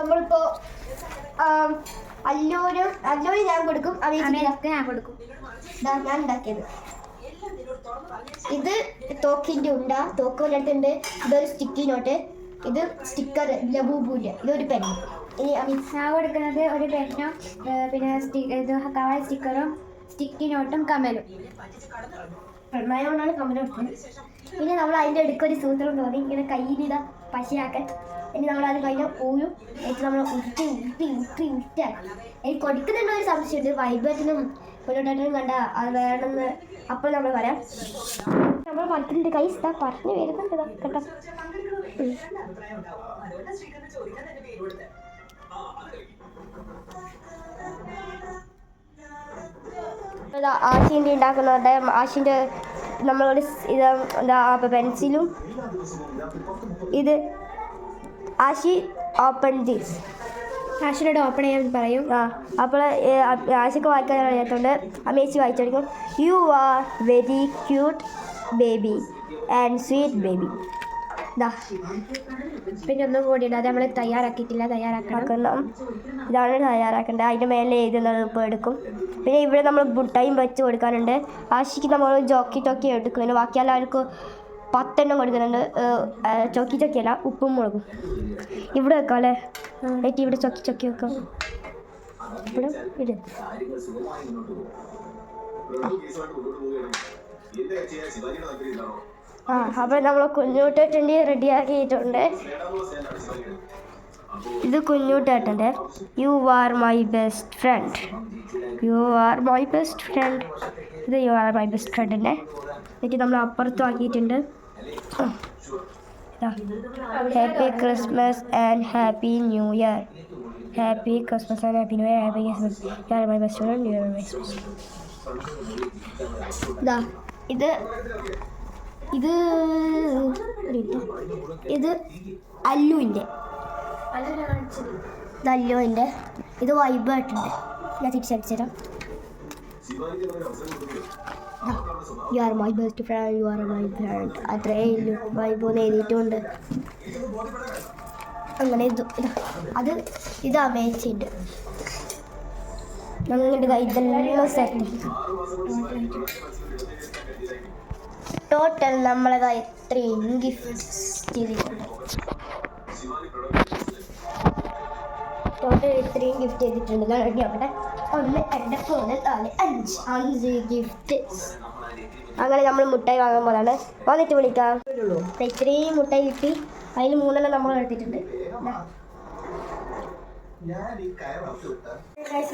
നമ്മളിപ്പോ അല്ലൂരും അല്ലൂര് ഞാൻ കൊടുക്കും അവയൊക്കെ ഞാൻ കൊടുക്കും. ഞാൻ ഉണ്ടാക്കിയത്. ഇത് തോക്കിന്റെ ഉണ്ട തോക്ക് വല്ലട്ടുണ്ട് ഇതൊരു സ്റ്റിക്കി നോട്ട് ഇത് സ്റ്റിക്കർ ലബൂബൂല ഇതൊരു പെൻ ഇനി അമിത്ഷാ ഞാൻ കൊടുക്കുന്നത് ഒരു പെന്നും പിന്നെ ഇത് കവായ സ്റ്റിക്കറും സ്റ്റിക്കി നോട്ടും കമലും. പെൺമയോണ്ടാണ് കമലും പിന്നെ നമ്മൾ അതിന്റെ അടുക്കൊരു സൂത്രം തോന്നി ഇങ്ങനെ കയ്യിലിതാ പശയാക്കാൻ. ഇനി നമ്മൾ അത് കഴിഞ്ഞ ഊരും എന്നിട്ട് നമ്മൾ ഉരുട്ടി ഉരുട്ടി ഉരുട്ടി ഉരുട്ടാക്കി എനിക്ക് കൊടുക്കുന്നുണ്ട് ഒരു സംശയമുണ്ട് വൈബത്തിനും മുന്നോട്ടേനും കണ്ട അത് വേണമെന്ന് അപ്പോൾ നമ്മൾ പറയാം. നമ്മൾ പറഞ്ഞിട്ടുണ്ട് കൈ ഇതാ പറഞ്ഞു വരുന്നുണ്ട് കേട്ടോ. ആശിന്റെ ഉണ്ടാക്കുന്നുണ്ട് ആശിന്റെ നമ്മളോട് ഇത് എന്താ പെൻസിലും ഇത് ആശി ഓപ്പൺ ദിസ് ആശിനോട് ഓപ്പൺ ചെയ്യാൻ പറയും. ആ അപ്പോൾ ആശയ്ക്ക് വായിക്കാൻ അറിയാത്തതുകൊണ്ട് അമ്മേച്ചി വായിച്ചു കൊടുക്കും you are very cute baby and sweet baby ഇതാ പിന്നെ ഒന്നും കൂടി അത് നമ്മൾ തയ്യാറാക്കിയിട്ടില്ല. തയ്യാറാക്കണം. ഇതാണ് തയ്യാറാക്കേണ്ടത്. അതിന്റെ മേലെ എഴുതുന്നത് ഇപ്പോൾ എടുക്കും. പിന്നെ ഇവിടെ നമ്മൾ മുട്ടായും വെച്ച് കൊടുക്കാനുണ്ട് ആശിക്ക് നമ്മൾ ജോക്കി ടോക്കി പിന്നെ ബാക്കി എല്ലാവർക്കും പത്തെണ്ണം കൊടുക്കുന്നുണ്ട്. ചൊക്കി ചൊക്കിയല്ല ഉപ്പും മുളകും. ഇവിടെ വെക്കാം അല്ലേ ഏറ്റവും ഇവിടെ ചൊക്കി ചൊക്കി വെക്കാം. ആ അപ്പം നമ്മൾ കുഞ്ഞൂട്ടേട്ടന്റെ റെഡിയാക്കിയിട്ടുണ്ട് ഇത് കുഞ്ഞൂട്ടേട്ടന്റെ you are my best friend you are my best friend ഇത് യു ആർ മൈ ബെസ്റ്റ് ഫ്രണ്ടിന്റെ എന്നിട്ട് നമ്മൾ അപ്പുറത്തും ആക്കിയിട്ടുണ്ട് happy Christmas and happy new year happy Christmas and happy new year happy Christmas you my best friend year my ഇതാ ഇത്. ഇത് അല്ലുവിന്റെ. ഇത് അല്ലുവിന്റെ. ഇത് വൈബായിട്ടുണ്ട് ഞാൻ തിരിച്ചടിച്ചു തരാം you are my best friend you are my friend അത്രേ ഉള്ളൂ. വൈബ് എഴുതിയിട്ടുണ്ട്. അങ്ങനെ ഇത് അത് ഇത് അമേച്ചുണ്ട് ഞങ്ങളുടെ ഇതെല്ലാം സെറ്റ് ടോട്ടൽ നമ്മളെ ഇത്രയും ഗിഫ്റ്റ് ടോട്ടൽ ഇത്രയും ഗിഫ്റ്റ് ചെയ്തിട്ടുണ്ട്. ആക്കട്ടെ ഒന്ന് രണ്ട് മൂന്ന് നാല് അഞ്ച് അഞ്ച് ഗിഫ്റ്റ് അങ്ങനെ നമ്മൾ മുട്ടായി വാങ്ങാൻ പോലാണ്. വന്നിട്ട് വിളിക്കാം. ഇത്രയും മുട്ടായി കിട്ടി. അതിൽ മൂന്നെണ്ണം നമ്മൾ എടുത്തിട്ടുണ്ട്.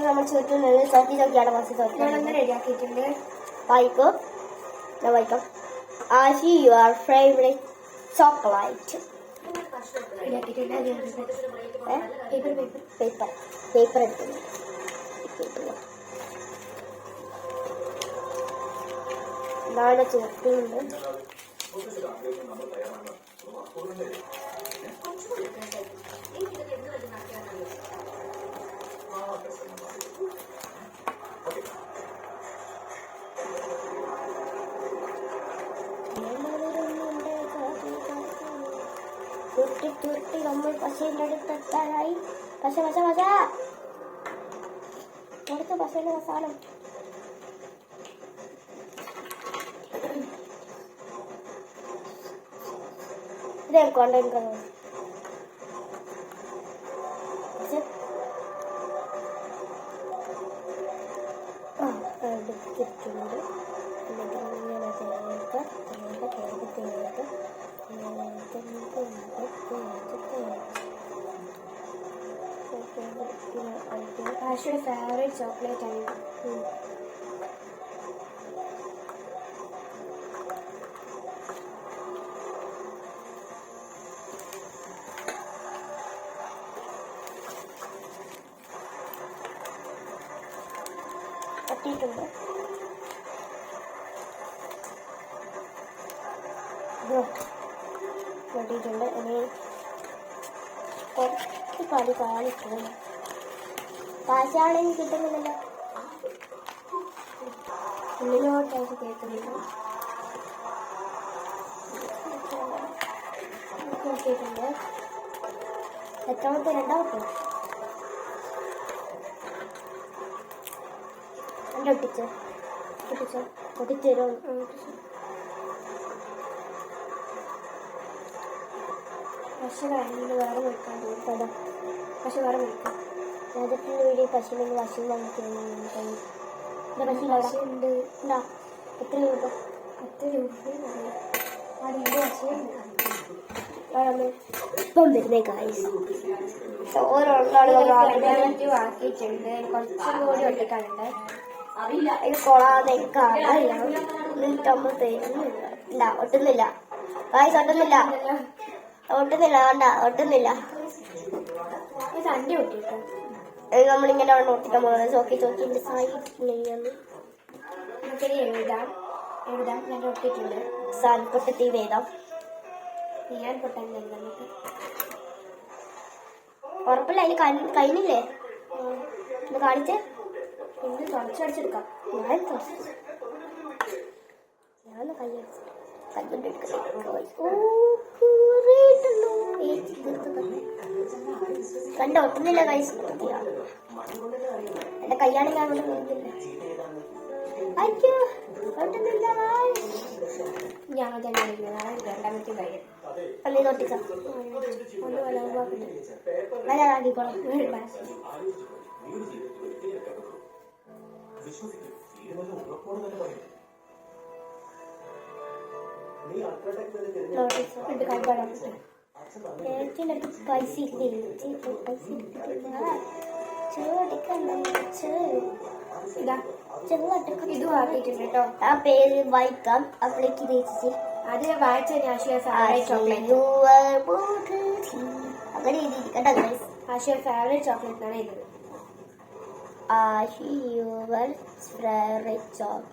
നമ്മൾ ചോദിക്കുന്നത് സോക്കി സോക്കിയാണ് ഫസ്റ്റ് സോക്കി റെഡിയാക്കിയിട്ടുണ്ട്. വായിക്കോ. ഞാൻ വായിക്കാം. Ashi your favourite chocolate paper paper എടുക്കുന്നു നാളെ ചേർക്കുന്നുണ്ട് തുരുട്ടി തുരുട്ടി നമ്മൾ പശയുടെ അടുത്തെത്താനായി പശ പശ പശ അടുത്ത പശയുടെ അവസാനം. ഇത് ആ എടുത്തിട്ടുണ്ട് ഇങ്ങനെ ആശയുടെ ഫേവറേറ്റ് ചോക്ലേറ്റ് ആണ് കട്ടിയിട്ടുണ്ട് കട്ടിയിട്ടുണ്ട് ഇനി കുറച്ച് പാൽ കാണിക്കുന്നു കാശാണെങ്കിൽ കിട്ടുന്നില്ലല്ലോ. ഉള്ളിലോട്ടായിട്ട് കേൾക്കുന്നില്ല നോക്കിയിട്ടുണ്ട് എത്രാമത്തെ രണ്ടാമത്തെ? എന്റെ ഒട്ടിച്ചോ? ഒട്ടിച്ചോ? ഒട്ടിച്ചു തരുമോ? പക്ഷെ വേറെ വിളിക്കാൻ കേട്ടോ. പക്ഷെ വേറെ വിളിക്കാം. നേരത്തെ വീഡിയോ പശുവിന്റെ പശു നമുക്ക് ഉണ്ട് എത്ര രൂപ? പത്ത് രൂപ ഇപ്പം വരുന്നേ കാര്യം ആക്കിയിട്ടുണ്ട് കുറച്ചും കൂടി ഒട്ടിക്കാനുണ്ട്. ഇത് കൊളാതെ തരുന്നില്ല ഇല്ല ഒട്ടുന്നില്ല. കായസ് ഒട്ടുന്നില്ല. ഒട്ടുന്നില്ല വേണ്ട ഒട്ടുന്നില്ല. ഇത് അണ്ടി ഒട്ടിട്ടോ നമ്മളിങ്ങനെ ഒട്ടിക്കാൻ പോകുന്നത് ചോക്കി ചോക്കിന്റെ സൈഡ് ഇങ്ങനെയാണ് നമുക്കത് എഴുതാം. എഴുതാം. ഞാൻ ഒട്ടിട്ടുണ്ട് സാൽപ്പൊട്ടത്തി വേദം. ഞാൻ പൊട്ടാൻ നമുക്ക് ഉറപ്പില്ല അതിന് കൈ- കഴിഞ്ഞില്ലേ? ഒന്ന് കാണിച്ചേ. പിന്നെ തുടച്ചടിച്ചെടുക്കാം. ഞാൻ തുറന്നു. ഞാൻ കൈ എടുക്കുന്നത് ഓ ഏയ്, തീർത്ത് തന്നെ. കണ്ടോ ഒട്ടുന്നില്ല കൈ എന്റെ കൈയാണെങ്കിൽ അങ്ങോട്ട് നോക്കുന്നില്ല അയ്യോ ഒട്ടുന്നില്ല ഞാൻ തന്നെ എഴുതുന്നത് രണ്ടാമത്തെ കൈ അല്ലേ നോട്ടിക്കാം ഒന്ന് വലവാക്കിട്ട് ഞാൻ ആക്കിക്കോളാം. നോട്ടീസ് രണ്ട് കൈപ്പാടാം ചേച്ചിന്റെ അടുത്ത് പൈസ ഇല്ലേ ചേച്ചി പൈസ ഇതാ ആക്കിയിട്ടുണ്ട് കേട്ടോ. ആ പേര് വായിക്കാം അപ്പോഴേക്ക് ചേച്ചി അത് വായിച്ച ചോക്ലേറ്റ്. അങ്ങനെ ഗൈസ് ആശയ ഫേവറേറ്റ് ചോക്ലേറ്റ് ആണ് ഇത്. Ashi your favourite song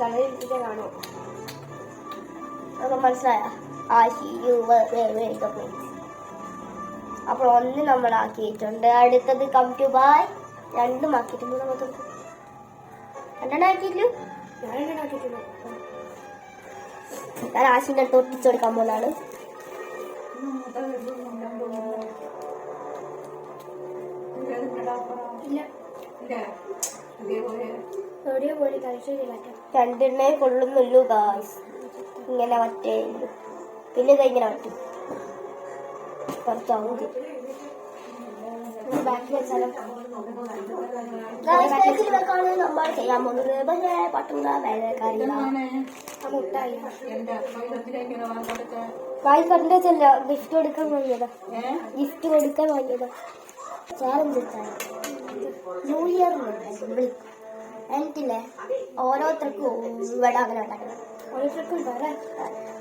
colour കാണുമോ? നമുക്ക് മനസ്സിലായ? യുവർ ഫേവറേറ്റ് ചോക്ലേറ്റ് അപ്പോൾ ഒന്ന് നമ്മൾ ആക്കിയിട്ടുണ്ട് അടുത്തത് കം ടു ബൈ രണ്ടും ആക്കിയിട്ടുണ്ട് നമുക്ക്. രണ്ടെണ്ണം ആക്കിയില്ലു ഞാൻ ആക്കിയിട്ടുണ്ട് ഞാൻ ആശിന്റെ അടുത്ത് ഒട്ടിച്ചു കൊടുക്കാൻ പോകുന്നതാണ് രണ്ടെണ്ണേ കൊള്ളുന്നുള്ളൂ ഗായ്സ് ഇങ്ങനെ മറ്റേ. പിന്നെ ഇത് ഇങ്ങനെ മറ്റേ കുറച്ചാവും വെച്ചാലും നമ്മൾ ചെയ്യാൻ പോകുന്നത്. പക്ഷേ പട്ടുന്ന ഗിഫ്റ്റ് കൊടുക്കാൻ വാങ്ങിയതാ. ഗിഫ്റ്റ് കൊടുക്കാൻ വാങ്ങിയതാ. ചാലഞ്ച് ന്യൂ ഇയർ എനിക്കില്ലേ ഓരോരുത്തർക്കും ഇവിടെ അങ്ങനെ ഉണ്ടാക്കണം. ഓരോരുത്തർക്കും വേറെ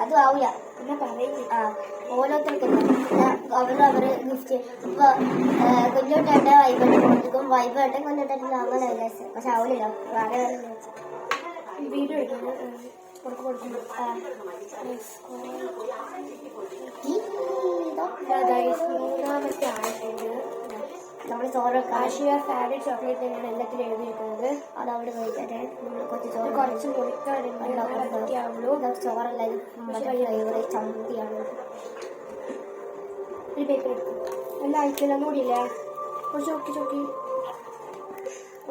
അതും ആവില്ല പിന്നെ പറയുന്നത് ആ ഓരോരുത്തർക്കും അവർ അവർ ഗിഫ്റ്റ് ഇപ്പൊ കുഞ്ഞോട്ടേട്ട വൈബ് കൊടുക്കും വൈബേട്ടൻ കുഞ്ഞോട്ടേട്ടൻ അങ്ങനെ വിചാരിച്ചു. പക്ഷെ ആവില്ല വേറെ വിചാരിച്ചു വീഡിയോ കൊടുക്കും ഇതോ മൂന്നാമത്തെ ആയിട്ടുണ്ട്. നമ്മൾ ചോറ് കാശിയ ഫാഡ് ചോക്ലേറ്റ് തന്നെയാണ് എല്ലാത്തിലും എഴുതിയിരിക്കുന്നത് അത് അവിടെ കഴിക്കട്ടെ നമ്മൾ കുറച്ച് ചോറ് കുറച്ച് ഇതൊക്കെ ചോറല്ല ചമ്മന്തിയാണ്. ഒരു പേപ്പർ എടുക്കും. എല്ലാം അയക്കില്ല ഒന്നുകൂടിയില്ലേ ഒരു ചോക്കി ചോക്കി.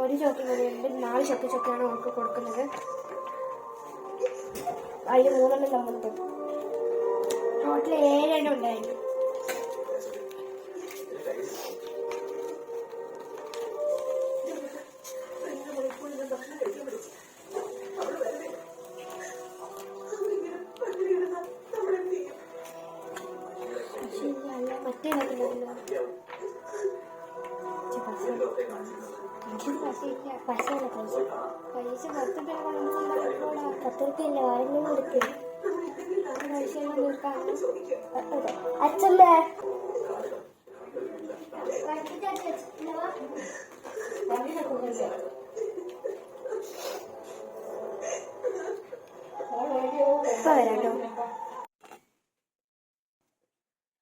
ഒരു ചോക്കി കൂടിയുണ്ട്. നാല് ചോക്കി ചോക്കിയാണ് നമുക്ക് കൊടുക്കുന്നത്. അതിൽ മൂന്നെണ്ണം നമ്മൾ ടോട്ടൽ ഏഴെണ്ണം ഉണ്ടായിരുന്നു. പശയല്ല പൈസ പൈസ പത്ത് രൂപ പത്ത് റുപ്യല്ല പൈസയെല്ലാം തീർക്കാണ് അച്ഛമ്മേ ഇപ്പൊ വരാട്ടോ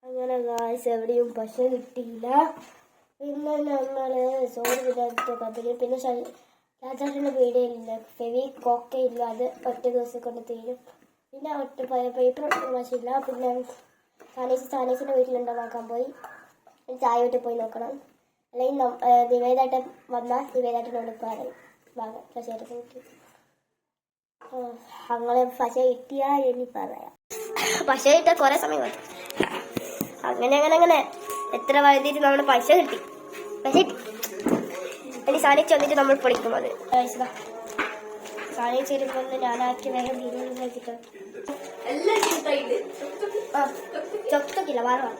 അങ്ങനെ ഗായ്സ് എവിടെയും പശ കിട്ടിയില്ല. പിന്നെ നമ്മൾ സോറി വിചാരിച്ച കമ്പനി പിന്നെ രാജാട്ടിന്റെ വീടില്ല ഫെവി കോക്കയില്ല? അത് ഒറ്റ ദിവസം കൊണ്ട് തീരും. പിന്നെ ഒറ്റ പേപ്പർ ഒട്ടും പിന്നെ സാനേശ് സാനേശിന്റെ വീട്ടിലുണ്ടാക്കാൻ പോയി. ചായ വീട്ടിൽ പോയി നോക്കണം. അല്ലെങ്കിൽ നിവേദായിട്ട് വന്നാൽ നിവേദായിട്ടിനോട് പറയും. വാങ്ങാം. പശയുടെ അങ്ങനെ പശ കിട്ടിയാ ഇനി പറയാം. പശ കിട്ടാൻ കുറെ സമയം അങ്ങനെ അങ്ങനെ അങ്ങനെ. എത്ര വഴുതിയിട്ട് നമ്മുടെ പശ കിട്ടി. ഇനി സാനിച്ച് വന്നിട്ട് നമ്മൾ പൊളിക്കും അത്. സാനിച്ച് വരുമ്പോൾ ഞാനാക്കി വേഗം ആ ചൊക്കൊക്കില്ല വേറെ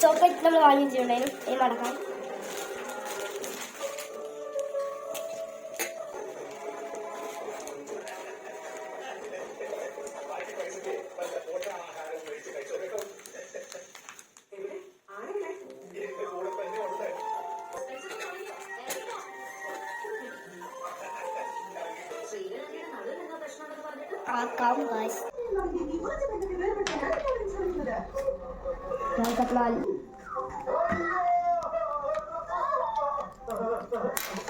ചോക്ലേറ്റ് നമ്മൾ വാങ്ങി വെച്ചിട്ടുണ്ടായിരുന്നു ഇനി മടക്കാം ആക്കാം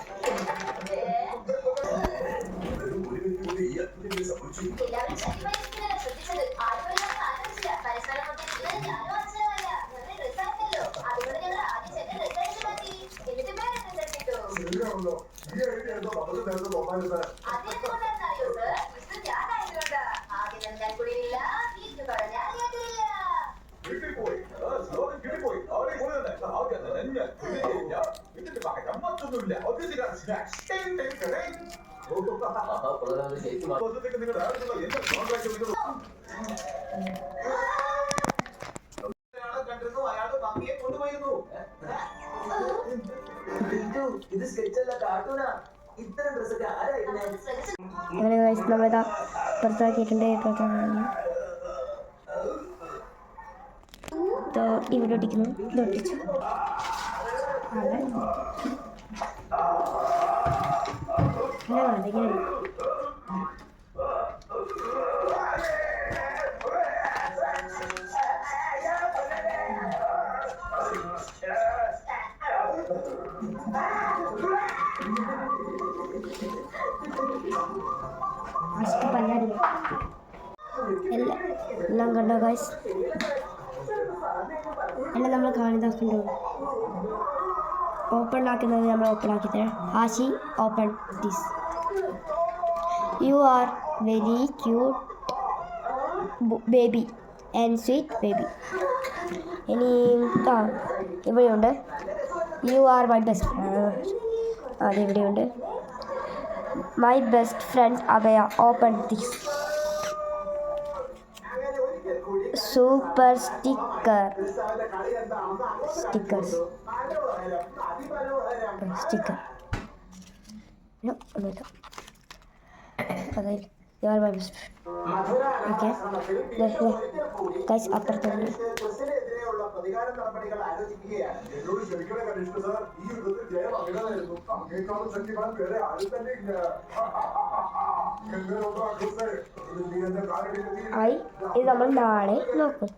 ദിവസത്തേക്ക് നിങ്ങളുടെ ആവശ്യമുള്ള എല്ലാ കോൺട്രാക്ട് നിങ്ങൾ അങ്ങനെ guys നമ്മളിതാ പുറത്താക്കിയിട്ടുണ്ട്. ഇവിടെ ഒട്ടിക്കുന്നു. ഇത് ഒട്ടിച്ചു. അല്ല അതിങ്ങനെ ആശിക്ക് പല്ലാടില്ല എല്ലാം എല്ലാം കണ്ടോ ഗായ്സ് എല്ലാം നമ്മൾ കാണിതാക്കണ്ടോ ഓപ്പൺ ആക്കുന്നത് നമ്മൾ ഓപ്പൺ ആക്കി തരാം Ashi open this you are very cute baby and sweet baby ഇനി ഇവിടെയുണ്ട്. യു ആർ മൈ ബെസ്റ്റ് അത് ഇവിടെയുണ്ട്. My best friend Abhaya open this super sticker stickers sticker ഒന്നുമില്ല അതായത് യു ആർ മൈ ബെസ്റ്റ് പ്രതികാര നടപടികൾ ആലോചിക്കുകയാണ്. എന്നോട് ക്ഷമിക്കണേ കണിഷ്ണ സാർ ഈ യുദ്ധത്തിൽ ജയം അമിതമായിരുന്നു അങ്ങേക്കാളും ശക്തിമാൻ വേറെ ആരും തന്നെ ഇല്ല. ആയി ഇത് നമ്മൾ നാളെ നോക്കും.